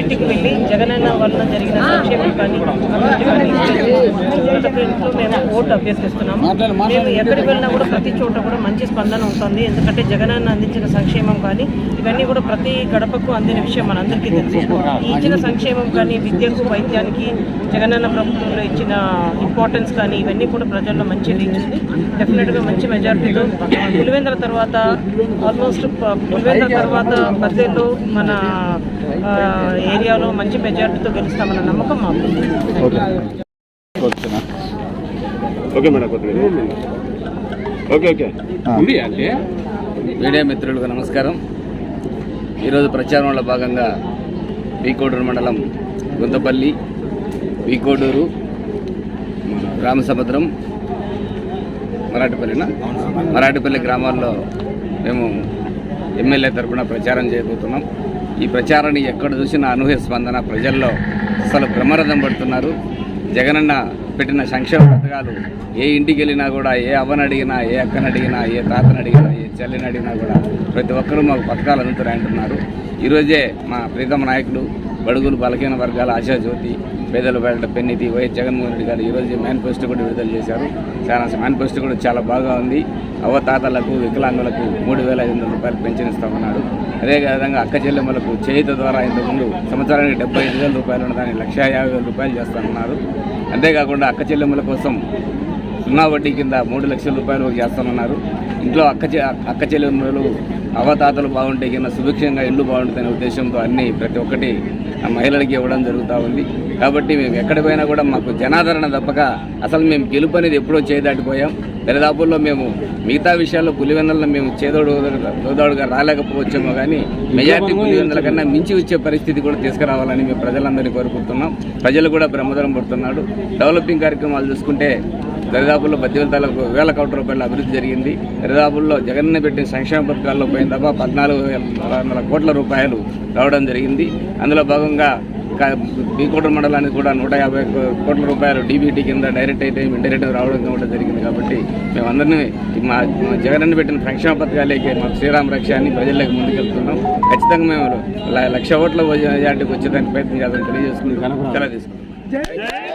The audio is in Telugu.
ఇంటికి వెళ్ళి జగనన్న వలన జరిగిన సంక్షేమం కానీ మేము ఓటు అభ్యర్థిస్తున్నాము మేము ఎక్కడికి వెళ్ళినా కూడా ప్రతి చోట కూడా మంచి స్పందన ఉంటుంది. ఎందుకంటే జగనన్న అందించిన సంక్షేమం కానీ ఇవన్నీ కూడా ప్రతి గడపకు అందిన విషయం మనందరికీ తెలుసు. ఇచ్చిన సంక్షేమం కానీ విద్యకు వైద్యానికి జగనన్న ప్రభుత్వంలో ఇచ్చిన ఇంపార్టెన్స్ కానీ ఇవన్నీ కూడా ప్రజల్లో మంచి రీచ్ ఉంది. డెఫినెట్గా మంచి మెజారిటీతో పులివెందుల తర్వాత ఆల్మోస్ట్ పులివెందుల తర్వాత బద్దెల్లో మన ఏరియాలో మంచి మెజారిటీతో గెలుస్తామన్న నమ్మకం మాకు. ఉంది. Okay. Okay madam okay okay. Media మిత్రులకు నమస్కారం. ఈరోజు ప్రచారంలో భాగంగా వీకోడూరు మండలం గుంతపల్లి వీకోడూరు రామసముద్రం మరాఠపల్లిన మరాఠపల్లి గ్రామాల్లో మేము ఎమ్మెల్యే తరఫున ప్రచారం చేయబోతున్నాం. ఈ ప్రచారాన్ని ఎక్కడ చూసినా అనూహ్య స్పందన ప్రజల్లో అసలు బ్రహ్మరథం పడుతున్నారు. జగనన్న పెట్టిన సంక్షేమ పథకాలు ఏ ఇంటికి వెళ్ళినా కూడా ఏ అవ్వని అడిగినా ఏ అక్కని అడిగినా ఏ తాతని అడిగినా ఏ చెల్లిని అడిగినా కూడా ప్రతి ఒక్కరూ మాకు పథకాలు అందుతారంటున్నారు ఈరోజే మా ప్రీతమ నాయకుడు బడుగులు బలహీన వర్గాల ఆశాజ్యోతి పేదల వేట పెన్నిధి వైఎస్ జగన్మోహన్ రెడ్డి గారు ఈరోజు మేనిఫెస్టో కూడా విడుదల చేశారు. చాలా మేనిఫెస్టో కూడా చాలా బాగా ఉంది. అవతాతలకు వికలాంగులకు మూడు వేల ఐదు వందల రూపాయలు పెన్షన్ ఇస్తామన్నారు అదేవిధంగా అక్క చెల్లెమ్మలకు చేయుత ద్వారా ఇంతకుముందు సంవత్సరానికి డెబ్బై ఐదు వేల రూపాయలు ఉన్నదాన్ని లక్ష యాభై వేల రూపాయలు చేస్తామన్నారు. అంతేకాకుండా అక్క చెల్లెమ్మల కోసం సున్నా వడ్డీ కింద మూడు లక్షల రూపాయలు చేస్తామన్నారు. ఇంట్లో అక్క అక్క చెల్లెమ్మలు అవతాతలు బాగుంటే కింద సుభిక్షంగా ఇల్లు బాగుంటుందనే ఉద్దేశంతో అన్ని ప్రతి ఒక్కటి మహిళలకి ఇవ్వడం జరుగుతూ ఉంది. కాబట్టి మేము ఎక్కడ పోయినా కూడా మాకు జనాదరణ తప్పక అసలు మేము గెలుపు అనేది ఎప్పుడో చేదాటిపోయాం. దరిదాపుల్లో మేము మిగతా విషయాల్లో పులివెందలను మేము చేదోడు దోదోడుగా రాలేకపోవచ్చేమో కానీ మెజార్టీ పులివెందల కన్నా మించి వచ్చే పరిస్థితి కూడా తీసుకురావాలని మేము ప్రజలందరినీ కోరుకుంటున్నాం. ప్రజలు కూడా బ్రహ్మదరం పడుతున్నాడు డెవలపింగ్ కార్యక్రమాలు చూసుకుంటే దరిదాపుల్లో పద్దెనిమిది తాలకు వేల కోట్ల రూపాయల అభివృద్ధి జరిగింది. దరిదాపుల్లో జగన్ పెట్టిన సంక్షేమ పథకాల్లో పోయిన తప్ప పద్నాలుగు వేల వందల కోట్ల రూపాయలు రావడం జరిగింది. అందులో భాగంగా బీకోట మండలానికి కూడా నూట యాభై కోట్ల రూపాయలు డీబీటీ కింద డైరెక్ట్ అయితే ఇండైరెక్ట్ రావడం కూడా జరిగింది కాబట్టి మేమందరినీ మా జగన్ పెట్టిన సంక్షేమ పథకాలకే మా శ్రీరామ రక్ష అని ప్రజల్లోకి ముందుకెళ్తున్నాం. ఖచ్చితంగా మేము లక్ష ఓట్ల మెజార్టీకి వచ్చేదానికి ప్రయత్నం చేద్దాం తెలియజేసుకుని సెలవు తీసుకుంటాం